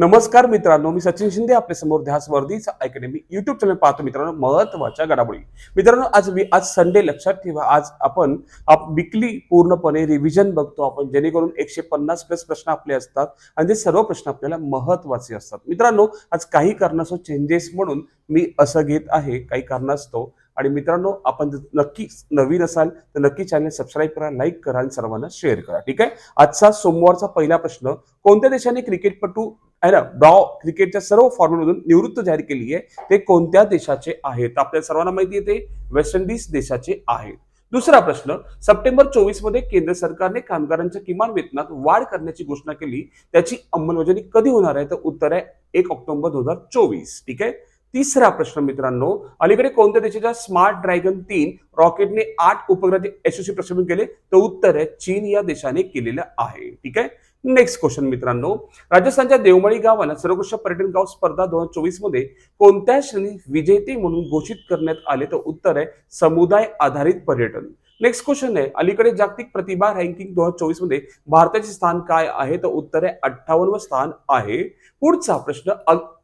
नमस्कार मित्रांनो मी सचिन शिंदे आपल्यासमोर ध्यास वर्धीचा अकॅडमी युट्यूब चॅनल पाहतो मित्रांनो महत्त्वाच्या घडामोडी. मित्रांनो आज वि- आज संडे लक्षात ठेवा आज आपण आप विकली पूर्णपणे रिव्हिजन बघतो आपण जेणेकरून एकशे पन्नास प्लस प्रश्न आपले असतात आणि ते सर्व प्रश्न आपल्याला महत्त्वाचे असतात. मित्रांनो आज काही कारणास्तव चेंजेस म्हणून मी असं घेत आहे काही कारणास्तव. आणि मित्रांनो आपण जर नक्की नवीन असाल तर नक्की चॅनल सबस्क्राईब करा लाईक करा आणि सर्वांना शेअर करा. ठीक आहे? आजचा सोमवारचा पहिला प्रश्न कोणत्या देशाने क्रिकेटपटू आहे ना? ब्रॉ क्रिकेटच्या सर्व फॉर्मॅटमधून निवृत्त जाहीर केली आहे ते कोणत्या देशाचे आहेत? आपल्या सर्वांना माहिती आहे ते वेस्ट इंडिज देशाचे आहेत. दुसरा प्रश्न सप्टेंबर चोवीसमध्ये केंद्र सरकारने कामगारांच्या किमान वेतनात वाढ करण्याची घोषणा केली. त्याची अंमलबजावणी कधी होणार आहे? तर उत्तर आहे एक ऑक्टोबर दोन हजार चोवीस. ठीक आहे? तिसरा प्रश्न मित्रांनो अलीकडे कोणत्या देशाच्या स्मार्ट ड्रॅगन तीन रॉकेटने आठ उपग्रहाचे यशस्वी प्रक्षेपण केले? तर उत्तर आहे चीन या देशाने केलेलं आहे. ठीक आहे? नेक्स्ट क्वेश्चन मित्रांनो. राजस्थानच्या देवमळी गावाला सर्वोत्कृष्ट पर्यटन गाव स्पर्धा दोन हजार चोवीसमध्ये कोणत्या श्रेणी विजेते म्हणून घोषित करण्यात आले? तर उत्तर आहे समुदाय आधारित पर्यटन. नेक्स्ट क्वेश्चन आहे अलीकडे जागतिक प्रतिभा रँकिंग दोन हजार चोवीसमध्ये भारताचे स्थान काय आहे? तर उत्तर आहे अठ्ठावन्न स्थान आहे. पुढचा प्रश्न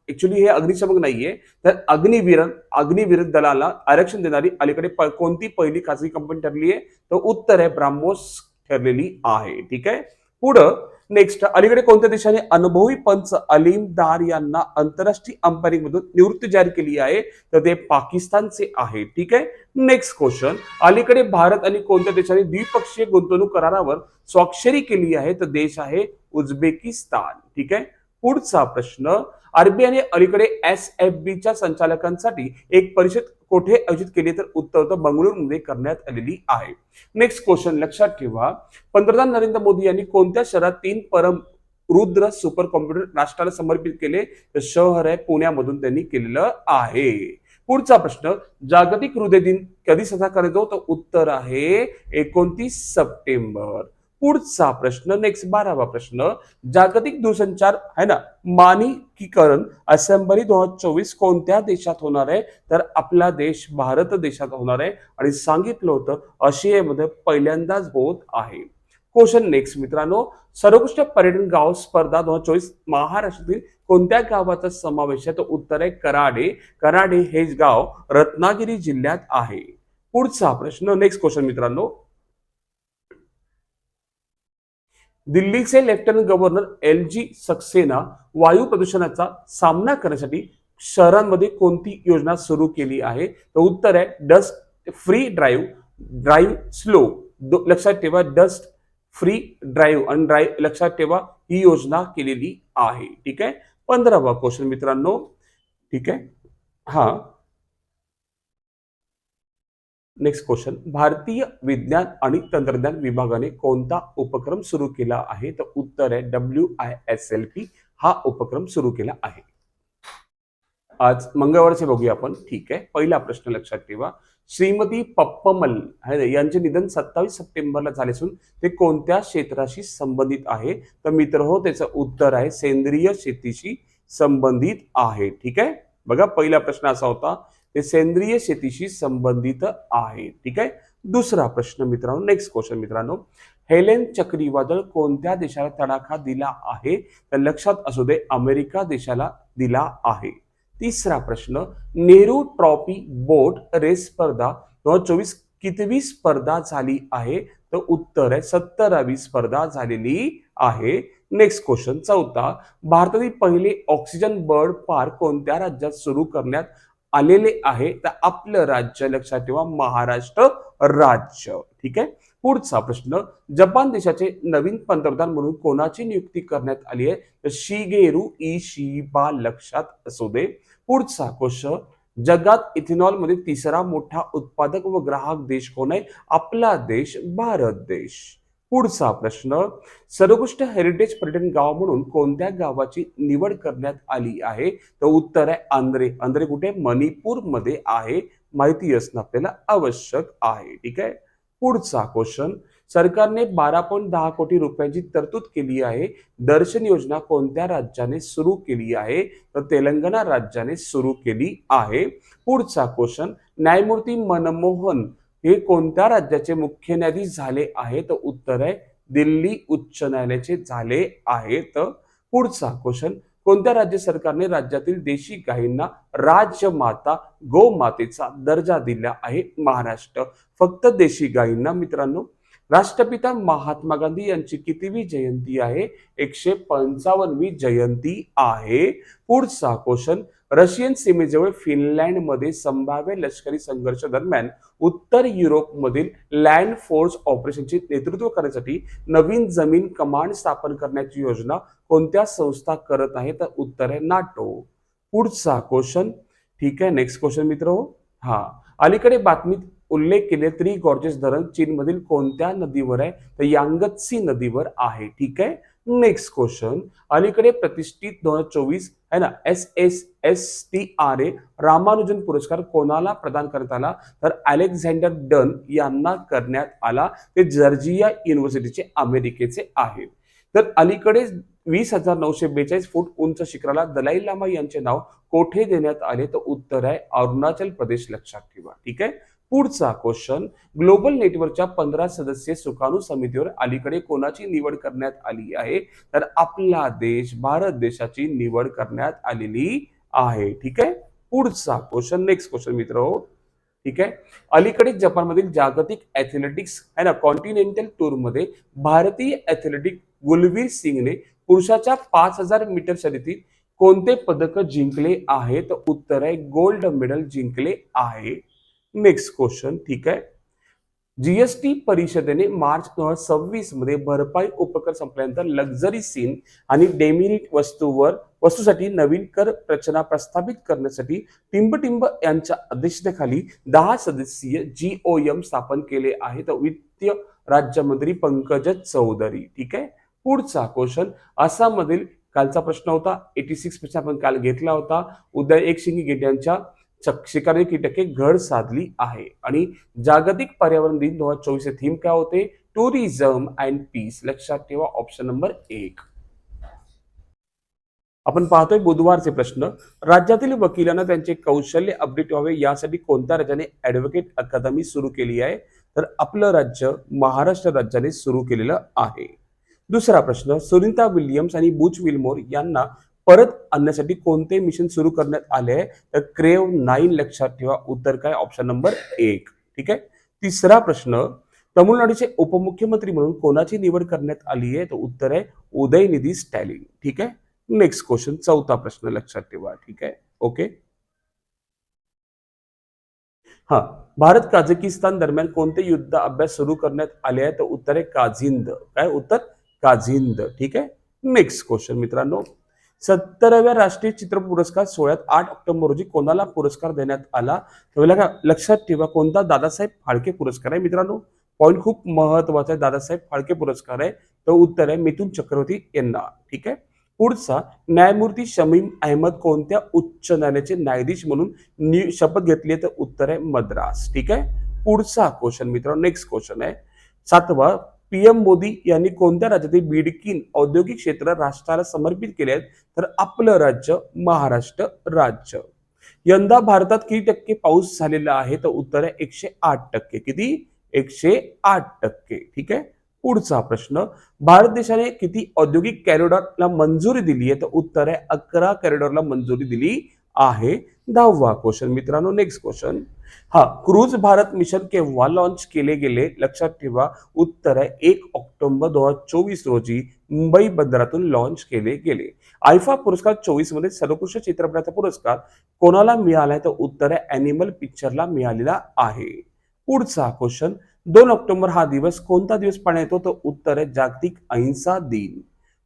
ऍक्च्युली हे अग्निशमक नाहीये. तर अग्निवीर अग्निवीर दलाला आरक्षण देणारी अलीकडे कोणती पहिली खासगी कंपनी ठरली आहे? तर उत्तर आहे ब्राह्मोस ठरलेली आहे. ठीक आहे? पुढं नेक्स्ट अलीकडे कोणत्या देशाने अनुभवी पंच अलीम दार यांना आंतरराष्ट्रीय अंपायरिंग मधून निवृत्ती जाहीर केली आहे? तर ते पाकिस्तानचे आहे. ठीक आहे? नेक्स्ट क्वेश्चन अलीकडे भारत आणि कोणत्या देशाने द्विपक्षीय गुंतवणूक करारावर स्वाक्षरी केली आहे? तर देश आहे उझबेकिस्तान. ठीक आहे? पुढचा प्रश्न. आरबीआयने अलीकडे एस एफ बीच्या संचालकांसाठी एक परिषद कोठे आयोजित केली तर उत्तर तर बंगळुरूमध्ये करण्यात आलेली आहे. नेक्स्ट क्वेश्चन लक्षात ठेवा. पंतप्रधान नरेंद्र मोदी यांनी कोणत्या शहरात तीन परम रुद्र सुपर कॉम्प्युटर राष्ट्राला समर्पित केले? तर शहर आहे पुण्यामधून त्यांनी केलेलं आहे. पुढचा प्रश्न जागतिक हृदय दिन कधी साजरा करायचो? तर उत्तर आहे एकोणतीस सप्टेंबर. पुढचा प्रश्न नेक्स्ट बारावा प्रश्न. जागतिक दूरसंचार आहे ना मानकीकरण असेंबली दोन हजार चोवीस कोणत्या देशात होणार आहे? तर आपला देश भारत देशात होणार आहे. आणि सांगितलं होतं आशियामध्ये पहिल्यांदाच होत आहे. क्वेश्चन नेक्स्ट मित्रांनो. सर्वोत्कृष्ट पर्यटन गाव स्पर्धा दोन हजार चोवीस महाराष्ट्रातील कोणत्या गावाचा समावेश आहे? तर उत्तर आहे कराडे. कराडे हे गाव रत्नागिरी जिल्ह्यात आहे. पुढचा प्रश्न नेक्स्ट क्वेश्चन मित्रांनो. दिल्लीचे lieutenant governor L G Saxena वायू प्रदूषणाचा सामना करण्यासाठी शहरांमध्ये कोणती योजना सुरू केली आहे? तर उत्तर आहे dust free drive drive slow. लक्षात ठेवा डस्ट फ्री ड्राईव्ह आणि ड्राईव्ह लक्षात ठेवा ही योजना केलेली आहे. ठीक आहे? पंधरावा क्वेश्चन मित्रांनो. ठीक आहे? हा. नेक्स्ट क्वेश्चन भारतीय विज्ञान आणि तंत्रज्ञान विभागाने कोणता उपक्रम सुरू केला आहे? तर उत्तर आहे W I S L P हा उपक्रम सुरू केला आहे. आज मंगळवारचे बघूया आपण. ठीक आहे. पहिला प्रश्न लक्षात ठेवा. श्रीमती पप्पमल यांचे निधन सत्तावीस सप्टेंबरला झाले असून ते कोणत्या क्षेत्राशी संबंधित आहे? तर मित्र हो त्याचं उत्तर आहे सेंद्रिय शेतीशी संबंधित आहे. ठीक आहे? बघा पहिला प्रश्न असा होता. ते सेंद्रिय शेतीशी संबंधित आहे. ठीक आहे? दुसरा प्रश्न मित्रांनो नेक्स्ट क्वेश्चन मित्रांनो. हेलेन चक्रीवादळ कोणत्या देशाला तडाखा दिला आहे? तर लक्षात असू दे अमेरिका देशाला दिला आहे. तिसरा प्रश्न नेहरू ट्रॉफी बोट रेस स्पर्धा दोन हजार चोवीस कितवी स्पर्धा झाली आहे? तर उत्तर आहे सत्तरावी स्पर्धा झालेली आहे. नेक्स्ट क्वेश्चन चौथा. भारतातील पहिले ऑक्सिजन बर्ड पार्क कोणत्या राज्यात सुरू करण्यात आलेले आहे तर आपलं राज्य लक्षात ठेवा महाराष्ट्र राज्य. ठीक आहे? पुढचा प्रश्न जपान देशाचे नवीन पंतप्रधान म्हणून कोणाची नियुक्ती करण्यात आली आहे? तर शिगेरू ई शिबा लक्षात असू दे. पुढचा क्वेश्चन जगात इथेनॉलमध्ये तिसरा मोठा उत्पादक व ग्राहक देश कोण आहे? आपला देश भारत देश. पुढचा प्रश्न सर्वोत्कृष्ट हेरिटेज पर्यटन गाव म्हणून कोणत्या गावाची निवड करण्यात आली आहे? तर उत्तर आहे आंध्रे. आंध्रे कुठे? मणिपूरमध्ये आहे. माहिती असणं आपल्याला आवश्यक आहे. ठीक आहे? पुढचा क्वेश्चन सरकारने बारा पॉईंट दहा कोटी रुपयांची तरतूद केली आहे. दर्शन योजना कोणत्या राज्याने सुरू केली आहे? तर तेलंगणा राज्याने सुरू केली आहे. पुढचा क्वेश्चन न्यायमूर्ती मनमोहन हे कोणत्या राज्याचे मुख्य न्यायाधीश झाले आहे? तर उत्तर आहे दिल्ली उच्च न्यायालयाचे झाले आहेत पुढचा क्वेश्चन कोणत्या राज्य सरकारने राज्यातील देशी गायींना राजमाता गोमातेचा दर्जा दिला आहे? महाराष्ट्र. फक्त देशी गायींना मित्रांनो राष्ट्रपिता महात्मा गांधी यांची कितीवी जयंती आहे? एकशे पंचावन्नवी जयंती आहे. पुढचा क्वेश्चन रशियन सीमेजवळ फिनलँडमध्ये संभाव्य लष्करी संघर्ष दरम्यान उत्तर युरोपमधील लँड फोर्स ऑपरेशनचे नेतृत्व करण्यासाठी नवीन जमीन कमांड स्थापन करण्याची योजना कोणत्या संस्था करत आहे? तर उत्तर आहे नाटो. पुढचा क्वेश्चन ठीक आहे नेक्स्ट क्वेश्चन मित्र हो. हा. अलीकडे बातमीत उल्लेख केले त्रि गॉर्जेस धरण चीनमधील कोणत्या नदीवर आहे? तर यांगत्सी नदीवर आहे. ठीक आहे? Next question. अलीकडे प्रतिष्ठित दोन हजार चोवीस आहे ना S S S T R A Ramanujan पुरस्कार कोणाला प्रदान करण्यात आला? तर अलेक्झांडर डन यांना करण्यात आला. ते जर्जिया युनिव्हर्सिटीचे अमेरिकेचे आहे तर अलीकडे वीस हजार नऊशे बेचाळीस फूट उंच शिखराला दलाई लामा यांचे नाव कोठे देण्यात आले? तर उत्तर आहे अरुणाचल प्रदेश लक्षात ठेवा. ठीक आहे? पुढचा क्वेश्चन ग्लोबल नेटवर्कच्या पंधरा सदस्यीय सुकाणू समितीवर अलीकडे कोणाची निवड करण्यात आली आहे? तर आपला देश भारत देशाची निवड करण्यात आलेली आहे. ठीक आहे? पुढचा क्वेश्चन नेक्स्ट क्वेश्चन मित्र हो. ठीक आहे? अलीकडे जपानमधील जागतिक ॲथलेटिक्स आहे ना कॉन्टिनेंटल टूरमध्ये भारतीय ॲथलेटिक गुलवीर सिंगने पुरुषाच्या पाच हजार मीटर शर्यतीत कोणते पदक जिंकले आहे तर उत्तर आहे गोल्ड मेडल जिंकले आहे. नेक्स्ट क्वेश्चन ठीक आहे? जीएसटी परिषदेने मार्च दोन हजार सव्वीसमध्ये भरपाई उपकर संपल्यानंतर लक्झरी सीन आणि डेमिनिट वस्तूवर वस्तूसाठी नवीन कर रचना प्रस्थापित करण्यासाठी टिंबटिंब यांच्या अध्यक्षतेखाली दहा सदस्यीय जी ओ एम स्थापन केले आहे तर वित्त राज्यमंत्री पंकज चौधरी ठीक आहे? पुढचा क्वेश्चन आसाममधील कालचा प्रश्न होता एटी सिक्सपेक्षा आपण काल घेतला होता. उद्या एक शिंगी गेड्यांच्या चक- शिकारी कीटके घड साधली आहे. आणि जागतिक पर्यावरण दिन दोन हजार चोवीस थीम काय होते? टुरिझम अँड पीस लक्षात ठेवा ऑप्शन नंबर एक. आपण पाहतोय बुधवारचे प्रश्न. राज्यातील वकिलांना त्यांचे कौशल्य अपडेट व्हावे यासाठी कोणत्या राज्याने ऍडव्होकेट अकादमी सुरू केली आहे? तर आपलं राज्य महाराष्ट्र राज्याने सुरू केलेलं आहे. दुसरा प्रश्न सुनीता विल्यम्स आणि बुच विल्मोर यांना परत आणण्यासाठी कोणते मिशन सुरू करण्यात आले आहे? तर क्रेव नाईन लक्षात ठेवा. उत्तर काय? ऑप्शन नंबर एक. ठीक आहे? तिसरा प्रश्न तमिळनाडूचे उपमुख्यमंत्री म्हणून कोणाची निवड करण्यात आली आहे? तर उत्तर आहे उदयनिधी स्टॅलिन. ठीक आहे? नेक्स्ट क्वेश्चन चौथा प्रश्न लक्षात ठेवा. ठीक आहे? ओके हा भारत काझकिस्तान दरम्यान कोणते युद्ध अभ्यास सुरू करण्यात आले आहे? तर उत्तर आहे काझिंद. काय उत्तर? काझिंद. ठीक आहे? नेक्स्ट क्वेश्चन मित्रांनो. सत्तराव्या राष्ट्रीय चित्र पुरस्कार सोहळ्यात आठ ऑक्टोबर रोजी कोणाला पुरस्कार देण्यात आला? तर लक्षात ठेवा कोणता? दादासाहेब फाळके पुरस्कार आहे मित्रांनो. पॉईंट खूप महत्त्वाचा आहे. दादासाहेब फाळके पुरस्कार आहे. तर उत्तर आहे मिथुन चक्रवर्ती यांना. ठीक आहे? पुढचा न्यायमूर्ती शमीम अहमद कोणत्या उच्च न्यायालयाचे न्यायाधीश म्हणून शपथ घेतली आहे? तर उत्तर आहे मद्रास. ठीक आहे? पुढचा क्वेश्चन मित्रांनो नेक्स्ट क्वेश्चन आहे. सातवा पीएम मोदी यांनी कोणत्या राज्यातील बिडकीन औद्योगिक क्षेत्र राष्ट्राला समर्पित केले आहेत? तर आपलं राज्य महाराष्ट्र राज्य. यंदा भारतात किती टक्के पाऊस झालेला आहे? तर उत्तर आहे एकशे आठ टक्के. किती? एकशे आठ टक्के. ठीक आहे? पुढचा प्रश्न. भारत देशाने किती औद्योगिक कॅरिडॉरला मंजुरी दिली आहे? तर उत्तर आहे अकरा कॅरिडॉरला मंजुरी दिली आहे. दहावा क्वेश्चन मित्रांनो नेक्स्ट क्वेश्चन हा क्रूज भारत मिशन केव्हा लॉन्च केले गेले. लक्षात ठेवा उत्तर आहे एक ऑक्टोबर दोन हजार चोवीस रोजी मुंबई बंदरातून लॉन्च केले गेले. आयफा पुरस्कार चोवीसमध्ये सर्वोत्कृष्ट चित्रपटाचा पुरस्कार कोणाला मिळालाय? तर उत्तर आहे अॅनिमल पिक्चरला मिळालेला आहे. पुढचा क्वेश्चन दोन ऑक्टोबर हा दिवस कोणता दिवस पाण्यात येतो? तर उत्तर आहे जागतिक अहिंसा दिन.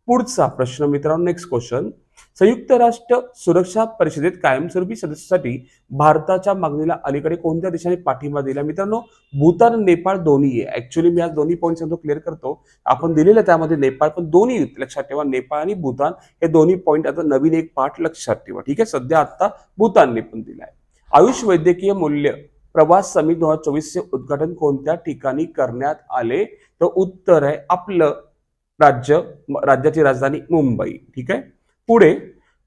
पुढचा प्रश्न मित्रांनो नेक्स्ट क्वेश्चन संयुक्त राष्ट्र सुरक्षा परिषदेत कायमस्वरूपी सदस्यासाठी भारताच्या मागणीला अलीकडे कोणत्या देशाने पाठिंबा दिला? मित्रांनो भूतान आणि नेपाळ दोन्ही आहे. ऍक्च्युली मी आज दोन्ही पॉईंट सांगतो क्लिअर करतो. आपण दिलेलं त्यामध्ये नेपाळ पण दोन्ही लक्षात ठेवा. नेपाळ आणि भूतान हे दोन्ही पॉईंट आता नवीन एक पाठ लक्षात ठेवा. ठीक आहे? सध्या आता भूतानने पण दिलाय. आयुष वैद्यकीय मूल्य प्रवास समिती दोन हजार चोवीसचे उद्घाटन कोणत्या ठिकाणी करण्यात आले? तर उत्तर आहे आपलं राज्य राज्याची राजधानी मुंबई. ठीक आहे? पुढे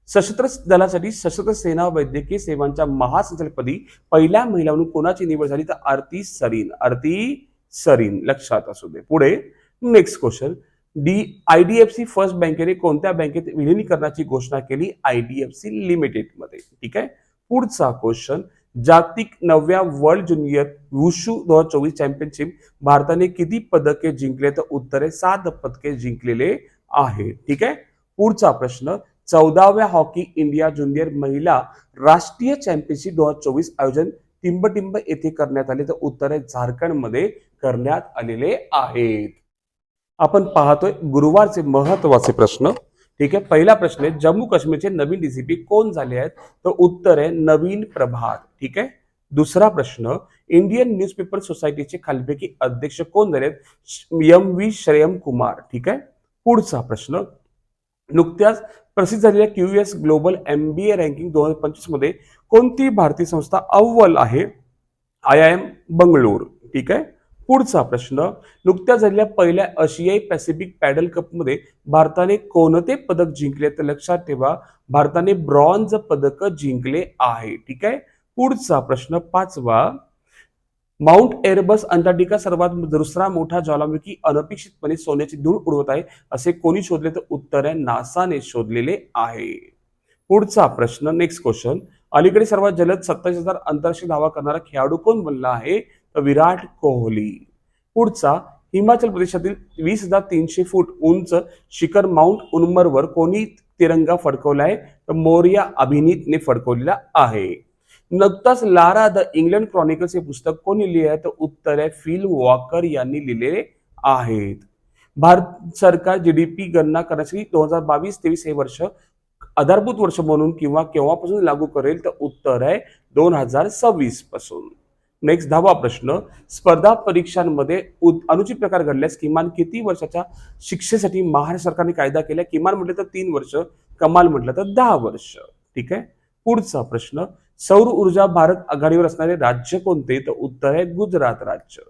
सशस्त्र दलासाठी सशस्त्र सेना वैद्यकीय सेवांच्या महासंचालकपदी पहिल्या महिला म्हणून कोणाची निवड झाली तर आरती सरीन आरती सरीन लक्षात असू दे. पुढे next question D I D F C first बँकेने कोणत्या बँकेत विलिनीकरणाची घोषणा केली? आय डी एफ सी लिमिटेडमध्ये ठीक आहे? पुढचा क्वेश्चन जागतिक नवव्या वर्ल्ड ज्युनियर वुशू दोन हजार चोवीस चॅम्पियनशिप भारताने किती पदके जिंकले? तर उत्तरे सात पदके जिंकलेले आहे ठीक आहे? पुढचा प्रश्न. चौदाव्या हॉकी इंडिया ज्युनियर महिला राष्ट्रीय चॅम्पियनशिप दोन हजार चोवीस आयोजन टिंबटिंब येथे करण्यात आले तर उत्तरे झारखंडमध्ये करण्यात आलेले आहेत. आपण पाहतोय गुरुवारचे महत्त्वाचे प्रश्न. ठीक आहे पहिला प्रश्न आहे जम्मू काश्मीरचे नवीन डीसीपी कोण झाले आहेत? तर उत्तर आहे नवीन प्रभात. ठीक आहे दुसरा प्रश्न इंडियन न्यूजपेपर सोसायटीचे खालपैकी अध्यक्ष कोण झाले आहेत? M V Shreyams Kumar. ठीक आहे पुढचा प्रश्न नुकत्याच प्रसिद्ध झालेल्या Q S global M B A ranking दोन हजार पंचवीसमध्ये कोणती भारतीय संस्था अव्वल आहे? I I M Bengaluru. ठीक आहे? पुढचा प्रश्न. नुकत्याच झालेल्या पहिल्या आशियाई पॅसिफिक पॅडल कपमध्ये भारताने कोणते पदक जिंकले? तर लक्षात ठेवा भारताने ब्रॉन्झ पदक जिंकले आहे. ठीक आहे? पुढचा प्रश्न पाचवा. माउंट एअरबस अंटार्क्टिका सर्वात दुसरा मोठा ज्वालामुखी अनपेक्षितपणे सोन्याची धूळ उडवत आहे असे कोणी शोधले तर उत्तर आहे नासाने शोधलेले आहे. पुढचा प्रश्न नेक्स्ट क्वेश्चन अलीकडे सर्वात जलद सत्तावीस हजार अंतरराष्ट्रीय धावा करणारा खेळाडू कोण बनला आहे? तर विराट कोहली. पुढचा हिमाचल प्रदेशातील वीस हजार तीनशे फूट उंच शिखर माउंट उन्मरवर कोणी तिरंगा फडकवला आहे? तर मौर्या अभिनीतने फडकवलेला आहे. नुकताच लारा द इंग्लंड क्रॉनिकल्स हे पुस्तक कोणी लिहिले आहे तर उत्तर आहे फिल वॉकर यांनी लिहिलेले आहेत. भारत सरकार जीडीपी गणना करण्यासाठी दोन हजार बावीस तेवीस हे वर्ष आधारभूत वर्ष म्हणून किंवा केव्हापासून लागू करेल? तर उत्तर आहे दोन हजार सव्वीसपासून. नेक्स्ट दहावा प्रश्न. स्पर्धा परीक्षांमध्ये उद- अनुचित प्रकार घडल्यास किमान किती वर्षाच्या शिक्षेसाठी महाराष्ट्र सरकारने कायदा केला किमान म्हटलं तर तीन वर्ष कमाल म्हटलं तर दहा वर्ष. ठीक आहे? पुढचा प्रश्न. सौर ऊर्जा भारत आघाडीवर असणारे राज्य कोणते? तर उत्तर आहे गुजरात राज्य.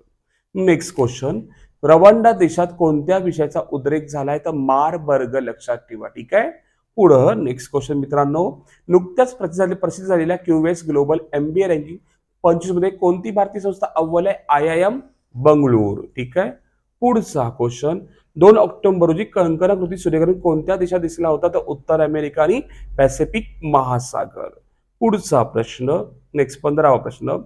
नेक्स्ट क्वेश्चन रवांडा देशात कोणत्या विषयाचा उद्रेक झालाय? तर मारबर्ग लक्षात ठेवा ठीक आहे? पुढं नेक्स्ट क्वेश्चन मित्रांनो. नुकत्याच प्रसिद्ध प्रसिद्ध झालेल्या क्यूएस ग्लोबल एमबीए रँकिंग पंचवीसमध्ये कोणती भारतीय संस्था अव्वल आहे? आय आय एम बंगळूर ठीक आहे? पुढचा क्वेश्चन दोन ऑक्टोबर रोजी कंकणाकृती सूर्यग्रहण कोणत्या देशात दिसला होता? तर उत्तर अमेरिका आणि पॅसिफिक महासागर. पुढचा प्रश्न नेक्स्ट पंधरावा प्रश्न.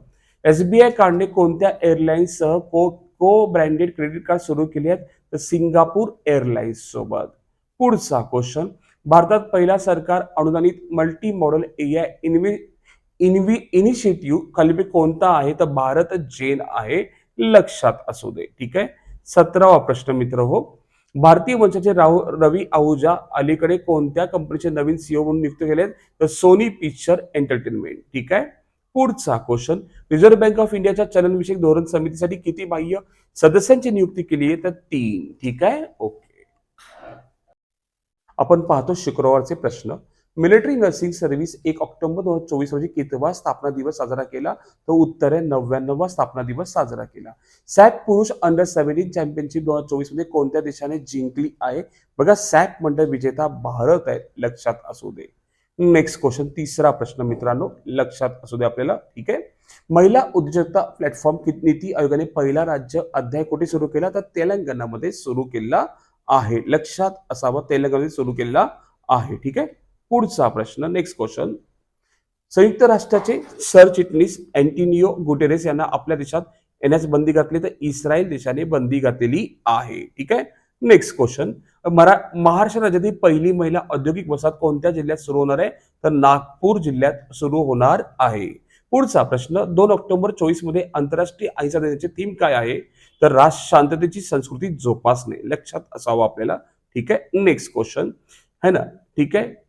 एसबीआय कार्डने कोणत्या एअरलाईन्ससह को को ब्रँडेड क्रेडिट कार्ड सुरू केले आहेत? तर सिंगापूर एअरलाइन्स सोबत. पुढचा क्वेश्चन भारतात पहिला सरकार अनुदानित मल्टी मॉडेल एआय इन्व्हि इन्व्हि इनिशिएटिव्ह खाली कोणता आहे? तर भारत जेन आहे. लक्षात असू दे. ठीक आहे? सतरावा प्रश्न मित्र हो. भारतीय वंशाचे राहू रवी आहुजा अलीकडे कोणत्या कंपनीचे नवीन सीओ म्हणून नियुक्त केले तर सोनी पिक्चर एंटरटेनमेंट. ठीक आहे? पुढचा क्वेश्चन रिझर्व्ह बँक ऑफ इंडियाच्या चलनविषयक धोरण समितीसाठी किती बाह्य सदस्यांची नियुक्ती केली आहे? तर तीन. ठीक आहे? ओके. आपण पाहतो शुक्रवारचे प्रश्न. मिलिटरी नर्सिंग सर्व्हिस एक ऑक्टोबर दोन हजार चोवीस रोजी कितवा स्थापना दिवस साजरा केला? तर उत्तर आहे स्थापना दिवस साजरा केला. सॅप पुरुष अंडर सेव्हन्टीन चॅम्पियनशिप दोन हजार चोवीसमध्ये कोणत्या देशाने जिंकली आहे? बघा सॅप मंडळ विजेता भारत आहे लक्षात असू दे. नेक्स्ट क्वेश्चन तिसरा प्रश्न मित्रांनो लक्षात असू दे आपल्याला ठीक आहे? महिला उद्योजकता प्लॅटफॉर्म नीती आयोगाने पहिला राज्य अध्याय कुठे सुरू केला? तर तेलंगणामध्ये सुरू केला आहे. लक्षात असावं तेलंगणामध्ये सुरू केला आहे ठीक आहे? पुढचा प्रश्न नेक्स्ट क्वेश्चन संयुक्त राष्ट्राचे सरचिटणीस अँटिनिओ गुटेरेस यांना आपल्या देशात येण्यास बंदी घातली तर इस्रायल देशाने बंदी घातलेली आहे. ठीक आहे? नेक्स्ट क्वेश्चन मरा महाराष्ट्र राज्यातील पहिली महिला औद्योगिक वसाहत कोणत्या जिल्ह्यात सुरू होणार आहे? तर नागपूर जिल्ह्यात सुरू होणार आहे. पुढचा प्रश्न दोन ऑक्टोबर चोवीसमध्ये आंतरराष्ट्रीय अहिंसा दिनाची थीम काय आहे? तर राष्ट्र शांततेची संस्कृती जोपासणे. लक्षात असावं आपल्याला. ठीक आहे? नेक्स्ट क्वेश्चन है ना? ठीक आहे?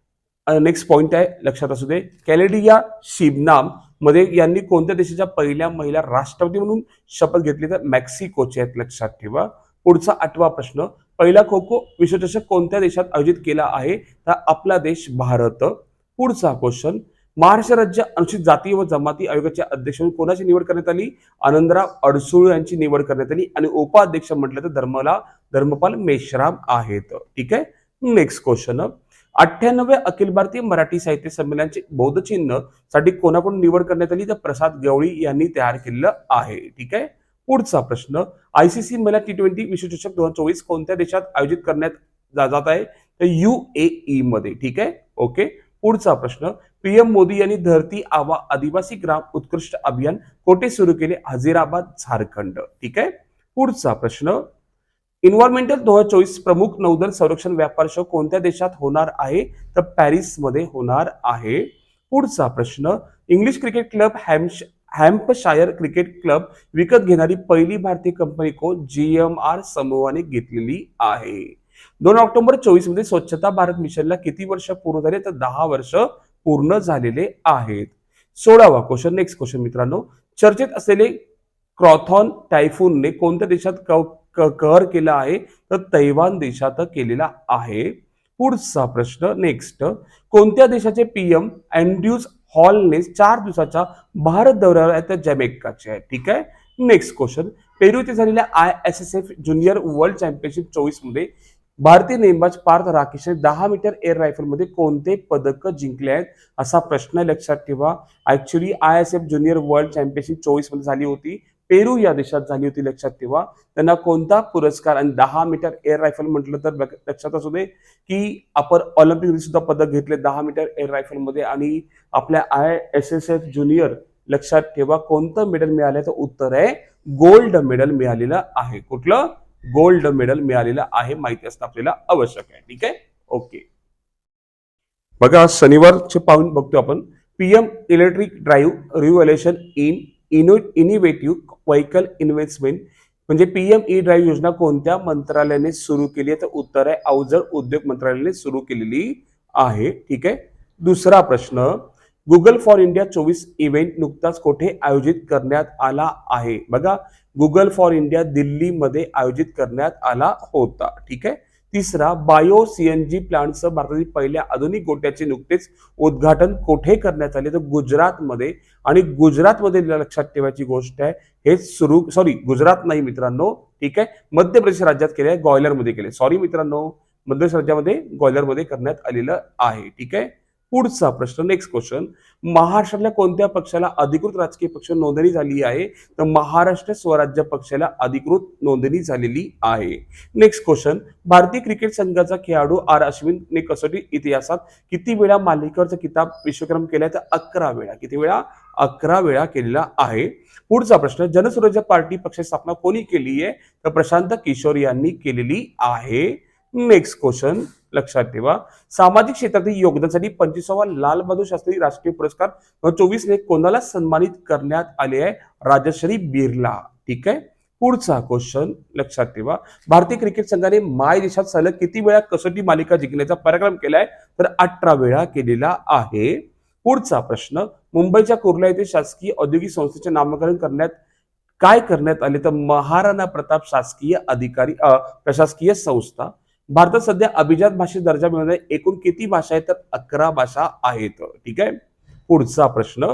नेक्स्ट पॉईंट आहे लक्षात असू दे. कॅलेडिया शिबनाममध्ये यांनी कोणत्या देशाच्या पहिल्या महिला राष्ट्रपती म्हणून शपथ घेतली तर मेक्सिकोचे आहेत लक्षात ठेवा. पुढचा आठवा प्रश्न पहिला खो खो विश्वचषक कोणत्या देशात आयोजित केला आहे? तर आपला देश भारत. पुढचा क्वेश्चन महाराष्ट्र राज्य अनुसूचित जाती व जमाती आयोगाचे अध्यक्ष म्हणून कोणाची निवड करण्यात आली? आनंदराव अडसूळ यांची निवड करण्यात आली आणि उपाध्यक्ष म्हटलं तर धर्मला धर्मपाल मेश्राम आहेत. ठीक आहे? नेक्स्ट क्वेश्चन अठ्ठ्याण्णवे अखिल भारतीय मराठी साहित्य संमेलनाचे बौद्धचिन्हसाठी कोणाकडून निवड करण्यात आली? तर प्रसाद गवळी यांनी तयार केलेलं आहे. ठीक आहे? पुढचा प्रश्न आयसीसी महिला टी ट्वेंटी विश्वचषक दोन हजार चोवीस कोणत्या देशात आयोजित करण्यात जा- जात आहे? तर युएई मध्ये. ठीक आहे? ओके. पुढचा प्रश्न पीएम मोदी यांनी धरती आवा आदिवासी ग्राम उत्कृष्ट अभियान कोठे सुरू केले? हजीराबाद झारखंड. ठीक आहे? पुढचा प्रश्न इन्व्हायरमेंटल दोन हजार चोवीस प्रमुख नौदल संरक्षण व्यापार शो कोणत्या देशात होणार आहे? तर पॅरिसमध्ये होणार आहे. पुढचा प्रश्न इंग्लिश क्रिकेट क्लब हॅम्श हॅम्पशायर क्रिकेट क्लब विकत घेणारी पहिली भारतीय कंपनी कोण? जीएमआर समूहाने घेतलेली आहे. दोन ऑक्टोबर चोवीसमध्ये स्वच्छता भारत मिशनला किती वर्ष पूर्ण झाले? तर दहा वर्ष पूर्ण झालेले आहेत. सोळावा क्वेश्चन नेक्स्ट क्वेश्चन मित्रांनो. चर्चेत असलेले क्रॉथॉन टायफूनने कोणत्या देशात क- क- केला आहे तर तैवान देशात केलेला आहे. पुढचा प्रश्न नेक्स्ट कोणत्या देशाचे पीएम अँड्र्यूज हॉलने चार दिवसाच्या भारत दौऱ्यावर आहेत तर जमैकाचे आहे? ठीक आहे? नेक्स्ट क्वेश्चन पेरू येथे झालेल्या I S S F junior world championship चोवीसमध्ये भारतीय नेमबाज पार्थ राकेशने दहा मीटर एअर रायफलमध्ये कोणते पदक जिंकले आहेत? असा प्रश्न लक्षात ठेवा. Actually I S F junior world championship चोवीसमध्ये झाली होती. पेरू या देशात झाली होती लक्षात ठेवा. त्यांना कोणता पुरस्कार आणि दहा मीटर एअर रायफल म्हटलं तर लक्षात असू दे की आपण ऑलिम्पिक सुद्धा पदक घेतले दहा मीटर एअर रायफलमध्ये आणि आपल्या I S S F junior लक्षात ठेवा कोणतं मेडल मिळालं तर उत्तर आहे. गोल्ड मेडल मिळालेलं आहे. कुठलं? गोल्ड मेडल मिळालेलं आहे. माहिती असणं आपल्याला आवश्यक आहे. ठीक आहे? ओके बघा शनिवारचे पाहून बघतो आपण. PM electric drive revolution in Eno innovative vehicle investment म्हणजे पीएम ई ड्राईव्ह योजना कोणत्या मंत्रालयाने सुरू केली आहे? तर उत्तर आहे अवजड उद्योग मंत्रालयाने सुरू केलेली आहे. ठीक आहे? दुसरा प्रश्न गुगल फॉर इंडिया चोवीस इव्हेंट नुकताच कोठे आयोजित करण्यात आला आहे? बघा गुगल फॉर इंडिया दिल्लीमध्ये आयोजित करण्यात आला होता. ठीक आहे? तिसरा बायो सीएनजी प्लांटचं भारतातील पहिल्या आधुनिक गोट्याचे नुकतेच उद्घाटन कोठे करण्यात आले? तर गुजरातमध्ये. आणि गुजरातमध्ये लक्षात ठेवायची गोष्ट आहे हे सुरू सॉरी गुजरात नाही मित्रांनो ठीक आहे? मध्य प्रदेश राज्यात केले आहे ग्वाल्हेरमध्ये केले. सॉरी मित्रांनो मध्य प्रदेश राज्यामध्ये ग्वाल्हेरमध्ये करण्यात आलेलं आहे ठीक आहे? पुढचा प्रश्न नेक्स्ट क्वेश्चन महाराष्ट्रातल्या कोणत्या पक्षाला अधिकृत राजकीय पक्ष नोंदणी झाली आहे? तर महाराष्ट्र स्वराज्य पक्षाला अधिकृत नोंदणी झालेली आहे. नेक्स्ट क्वेश्चन भारतीय क्रिकेट संघाचा खेळाडू आर अश्विनने कसोटी इतिहासात किती वेळा मालिकेवरचा किताब विश्वक्रम केला तर अकरा वेळा. किती वेळा? अकरा वेळा केलेला आहे. पुढचा प्रश्न. जनसुराज्य पार्टी पक्षाची स्थापना कोणी केली आहे तर प्रशांत किशोर यांनी केलेली आहे. नेक्स्ट क्वेश्चन लक्षात ठेवा. सामाजिक क्षेत्रातील योगदानासाठी पंचवीसावा लाल बहादूर शास्त्री राष्ट्रीय पुरस्कार चोवीस ने कोणाला सन्मानित करण्यात आले आहे? राजश्री बिर्ला. ठीक आहे? पुढचा क्वेश्चन लक्षात ठेवा. भारतीय क्रिकेट संघाने माय देशात सलग किती वेळा कसोटी मालिका जिंकण्याचा पराक्रम केलाय? तर अठरा वेळा केलेला आहे. पुढचा प्रश्न मुंबईच्या कुर्ला येथे शासकीय औद्योगिक संस्थेचे नामकरण करण्यात काय करण्यात आले? तर महाराणा प्रताप शासकीय अधिकारी प्रशासकीय संस्था. भारतात सध्या अभिजात भाषेत दर्जा मिळवणाऱ्या एकूण किती भाषा आहेत? तर अकरा भाषा आहेत. ठीक आहे? पुढचा प्रश्न.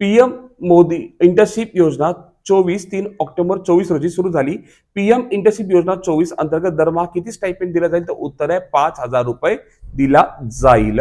पीएम मोदी इंटर्नशिप योजना चोवीस तीन ऑक्टोबर चोवीस रोजी सुरू झाली. पीएम इंटर्नशिप योजना चोवीस अंतर्गत दरमहा किती स्टायपेंड दिला जाईल? तर उत्तर आहे पाच हजार रुपये दिला जाईल.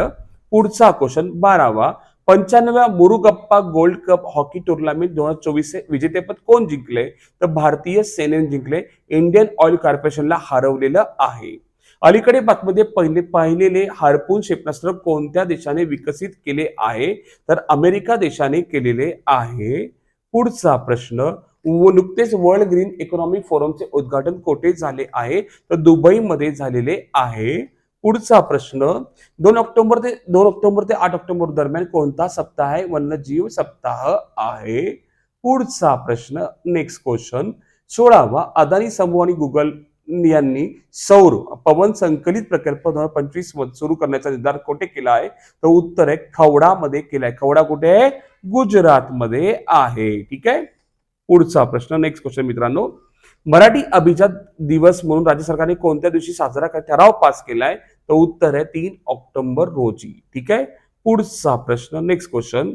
पुढचा क्वेश्चन बारावा. पंच्याण्णव्या Murugappa gold cup hockey tournament दोन हजार चोवीस विजेतेपद कोण जिंकले? तर भारतीय सेनेने जिंकले. इंडियन ऑइल कॉर्पोरेशनला हरवलेलं आहे. अलीकडे बातमीमध्ये पहिले पाहिलेले हार्पून क्षेपणास्त्र कोणत्या देशाने विकसित केले आहे? तर अमेरिका देशाने केलेले आहे. पुढचा प्रश्न व नुकतेच वर्ल्ड ग्रीन इकॉनॉमिक फोरमचे उद्घाटन कोठे झाले आहे? तर दुबईमध्ये झालेले आहे. पुढचा प्रश्न दोन ऑक्टोबर ते दोन ऑक्टोबर ते आठ ऑक्टोबर दरम्यान कोणता सप्ताह आहे? वन्यजीव सप्ताह आहे. पुढचा प्रश्न नेक्स्ट क्वेश्चन सोळावा अदानी समूह आणि गुगल यांनी सौर पवन संकलित प्रकल्प दोन हजार पंचवीस सुरू करण्याचा निर्धार कुठे केला आहे? तर उत्तर आहे खवडामध्ये केलाय. खवडा कुठे आहे? गुजरातमध्ये आहे. ठीक आहे? पुढचा प्रश्न नेक्स्ट क्वेश्चन मित्रांनो. मराठी अभिजात दिवस म्हणून राज्य सरकारने कोणत्या दिवशी साजरा ठराव पास केलाय? तर उत्तर आहे तीन ऑक्टोबर रोजी. ठीक आहे? पुढचा प्रश्न नेक्स्ट क्वेश्चन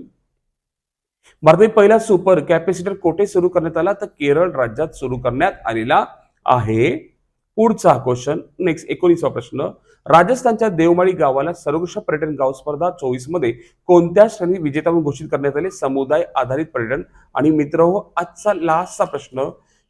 भारतातील पहिला सुपर कॅपॅसिटर कोठे सुरू करण्यात आला? तर केरळ राज्यात सुरू करण्यात आलेला आहे. पुढचा क्वेश्चन नेक्स्ट एकोणीसवा प्रश्न. राजस्थानच्या देवमाळी गावाला सर्वोत्कृष्ट पर्यटन गाव स्पर्धा चोवीसमध्ये कोणत्या श्रेणी विजेता म्हणून घोषित करण्यात आले? समुदाय आधारित पर्यटन. आणि मित्र हो आजचा लास्टचा प्रश्न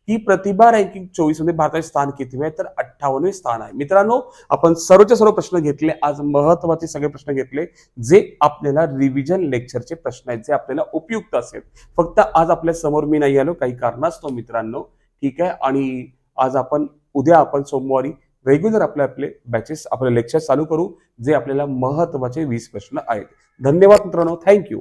की प्रतिभा रँकिंग चोवीसमध्ये भारताचे स्थान किती आहे? तर अठ्ठावन्नवे स्थान आहे. मित्रांनो आपण सर्वचे सर्व प्रश्न घेतले. आज महत्त्वाचे सगळे प्रश्न घेतले जे आपल्याला रिव्हिजन लेक्चरचे प्रश्न आहेत जे आपल्याला उपयुक्त असेल. फक्त आज आपल्यासमोर मी नाही आलो काही कारणास्तव मित्रांनो. ठीक आहे? आणि आज आपण उद्या आपण सोमवारी रेग्युलर आपले आपले बॅचेस आपले लेक्चर चालू करू जे आपल्याला महत्त्वाचे वीस प्रश्न आहेत. धन्यवाद मित्रांनो. थँक्यू